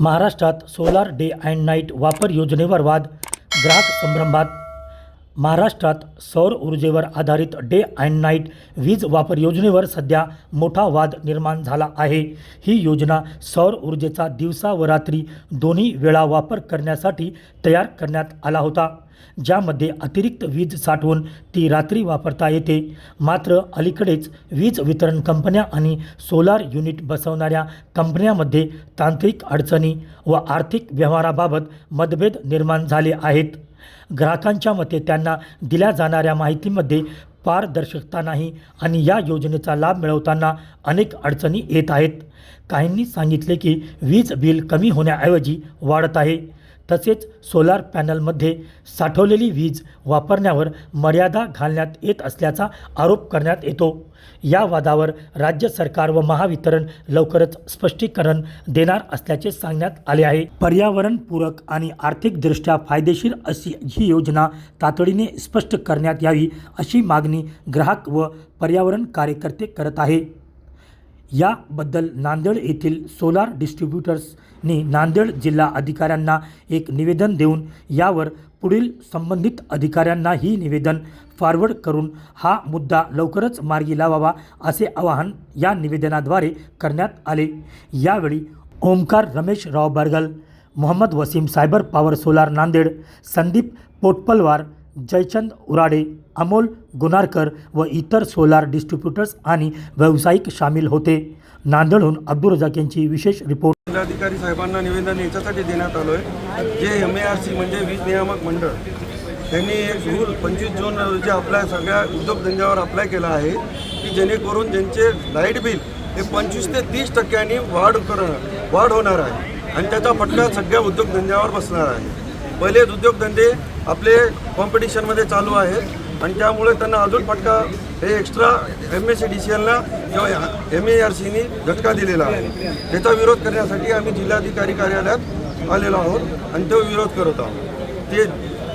महाराष्ट्रात solar day and night वापर योजनेवर वाद ग्राहक संभ्रमात महाराष्ट्रात सौर ऊर्जेवर आधारित डे अँड नाईट वीज वापर योजनेवर सध्या मोठा वाद निर्माण झाला आहे. ही योजना सौर ऊर्जेचा दिवसा व रात्री दोन्ही वेळा वापर करण्यासाठी तयार करण्यात आला होता ज्यामध्ये अतिरिक्त वीज साठवून ती रात्री वापरता येते. मात्र अलीकडेच वीज वितरण कंपन्या आणि सोलार युनिट बसवणाऱ्या कंपन्यामध्ये तांत्रिक अडचणी व आर्थिक व्यवहाराबाबत मतभेद निर्माण झाले आहेत. ग्राहकांच्या मते त्यांना दिल्या जाणाऱ्या माहितीमध्ये पारदर्शकता नाही आणि या योजनेचा लाभ मिळवताना अनेक अडचणी येत आहेत. काहींनी सांगितले की वीज बिल कमी होण्याऐवजी वाढत आहे. तसेच सोलार पॅनलमध्ये साठवलेली वीज वापरण्यावर मर्यादा घालण्यात येत असल्याचा आरोप करण्यात येतो. या वादावर राज्य सरकार व महावितरण लवकरच स्पष्टीकरण देणार असल्याचे सांगण्यात आले आहे. पर्यावरणपूरक आणि आर्थिकदृष्ट्या फायदेशीर अशी ही योजना तातडीने स्पष्ट करण्यात यावी अशी मागणी ग्राहक व पर्यावरण कार्यकर्ते करत आहे. याबद्दल नांदेड येथील सोलार डिस्ट्रीब्युटर्सनी नांदेड जिल्हा अधिकाऱ्यांना एक निवेदन देऊन यावर पुढील संबंधित अधिकाऱ्यांना ही निवेदन फॉरवर्ड करून हा मुद्दा लवकरच मार्गी लावावा असे आवाहन या निवेदनाद्वारे करण्यात आले. यावेळी Omkar Ramesh Rao Bargal Mohammed Wasim cyber power solar Nanded Sandeep Potpalwar Jaychand Urade Amol Gunarkar व इतर सोलार डिस्ट्रीब्युटर्स आणि व्यावसायिक सामील होते. नांदेडहून अब्दुल रजाक यांची विशेष रिपोर्ट. जिल्हाधिकारी साहेबांना निवेदन याच्यासाठी देण्यात आलो आहे जे एम ए आर सी म्हणजे वीज नियामक मंडळ त्यांनी एक रूल पंचवीस जून रोजी आपल्या सगळ्या उद्योगधंद्यावर अप्लाय केला आहे की जेणेकरून ज्यांचे लाइट बिल हे पंचवीस ते तीस टक्क्यांनी वाढ करणं वाढ होणार आहे. आणि त्याचा फटका सगळ्या उद्योगधंद्यावर बसणार आहे. पहिलेच उद्योगधंदे आपले कॉम्पिटिशनमध्ये चालू आहेत. आणि त्यामुळे त्यांना अजून फटका हे extra M S C D C एलला किंवा एम ए आर सीनी झटका दिलेला आहे. त्याचा विरोध करण्यासाठी आम्ही जिल्हाधिकारी कार्यालयात आलेलो आहोत आणि तो विरोध करत आहोत. ते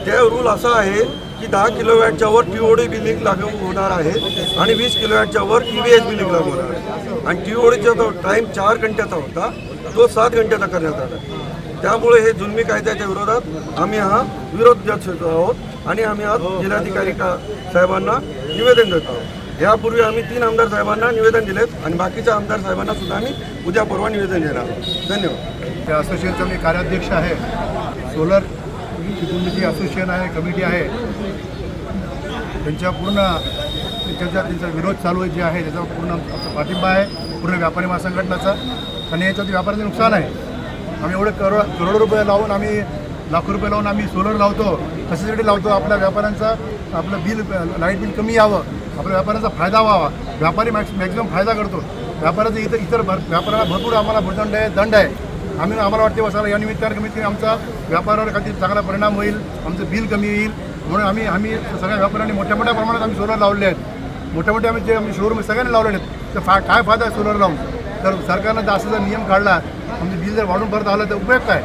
त्या रूल असा आहे की दहा किलोवॅटच्या वर टी ओ डी बिलिंग लागू होणार आहे आणि वीस किलोवॅटच्या वर टी व्ही एस बिलिंग लागू होणार आहे. आणि टी ओ डीचा जो टाईम चार घंट्याचा होता तो सात घंट्याचा करण्यात आला. त्यामुळे हे जुलमी कायद्याच्या विरोधात आम्ही हा विरोध दर्शवतो आहोत आणि आम्ही आज जिल्हाधिकारी का साहेबांना निवेदन देत आहोत. यापूर्वी आम्ही तीन आमदार साहेबांना निवेदन दिलेत आणि बाकीच्या आमदार साहेबांना सुद्धा आम्ही उद्या परवा निवेदन देणार आहोत. धन्यवाद. त्या असोसिएशनचा मी कार्याध्यक्ष आहे सोलर जी असोसिएशन आहे कमिटी आहे. त्यांच्या पूर्ण त्यांच्या त्यांचा विरोध चालू आहे जे आहे त्याचा पूर्ण पाठिंबा आहे. पूर्ण व्यापारी महासंघटनाचा आणि याच्यात व्यापाऱ्याचं नुकसान आहे. आम्ही एवढे करोड करोडो रुपये लावून आम्ही लाखो रुपये लावून आम्ही सोलर लावतो कशासाठी लावतो आपल्या व्यापाऱ्यांचा आपलं बिल लाइट बिल कमी यावं आपल्या व्यापाऱ्यांचा फायदा व्हावा. व्यापारी मॅक्स मॅक्झिमम फायदा करतो. व्यापाऱ्याचा इतर इतर भर व्यापाऱ्याला भरपूर आम्हाला भूदंड आहे दंड आहे. आम्ही आम्हाला वाटते बसायला या निमित्तानं कमीत कमी आमचा व्यापारावर काहीतरी चांगला परिणाम होईल आमचं बिल कमी येईल. म्हणून आम्ही आम्ही सगळ्या व्यापाऱ्यांनी मोठ्या मोठ्या प्रमाणात आम्ही सोलर लावले आहेत. मोठ्या मोठे आम्ही जे आम्ही शोरूम सगळ्यांनी लावलेले आहेत. तर फा काय फायदा आहे सोलर लावून? तर सरकारनं जर असं जर नियम काढला म्हणजे बिल जर वाढून परत आलं तर उपयोग काय?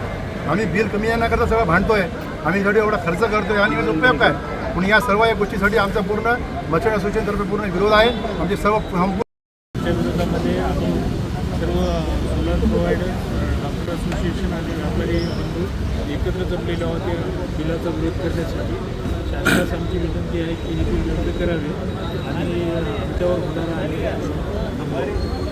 आम्ही बिल कमी येण्याकरता सगळं भांडतोय. आम्ही साठी एवढा खर्च करतोय आणि याचा उपयोग काय? पण या सर्व या गोष्टीसाठी आमचा पूर्ण मच्छर असोसिएशनतर्फे पूर्ण विरोध आहे. आमचे सर्व संपूर्ण विरोधामध्ये आम्ही सर्व सोलार प्रोव्हायडर डॉक्टर असोसिएशन आणि व्यापारी बंधू एकत्र जमलेले आहोत या बिलाचा विरोध करण्यासाठी. शासनास आमची विनंती आहे की हे बिल रद्द करावे आणि आमच्यावर होणारा आहे. थांबावे